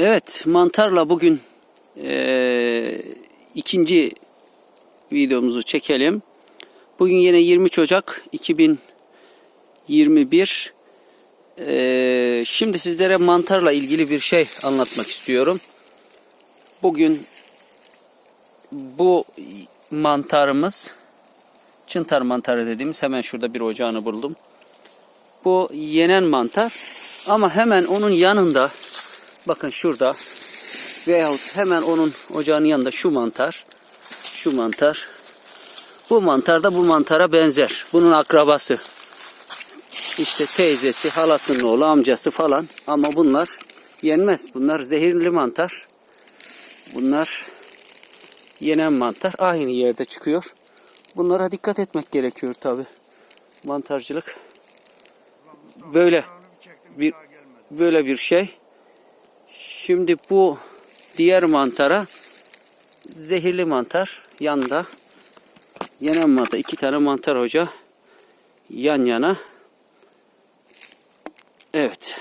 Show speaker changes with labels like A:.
A: Evet, mantarla bugün eee, ikinci videomuzu çekelim. Bugün yine 23 Ocak 2021. Eee, şimdi sizlere mantarla ilgili bir şey anlatmak istiyorum. Bugün bu mantarımız, çıntar mantarı dediğimiz hemen şurada bir ocağını buldum. Bu yenen mantar ama hemen onun yanında bakın şurada veyahut hemen onun ocağının yanında şu mantar şu mantar bu mantar da bu mantara benzer. Bunun akrabası. İşte teyzesi, halasının oğlu, amcası falan ama bunlar yenmez. Bunlar zehirli mantar. Bunlar yenen mantar aynı yerde çıkıyor. Bunlara dikkat etmek gerekiyor tabi. Mantarcılık böyle bir böyle bir şey. Şimdi bu diğer mantara zehirli mantar yanda. Yenen mantar. iki tane mantar hoca yan yana. Evet.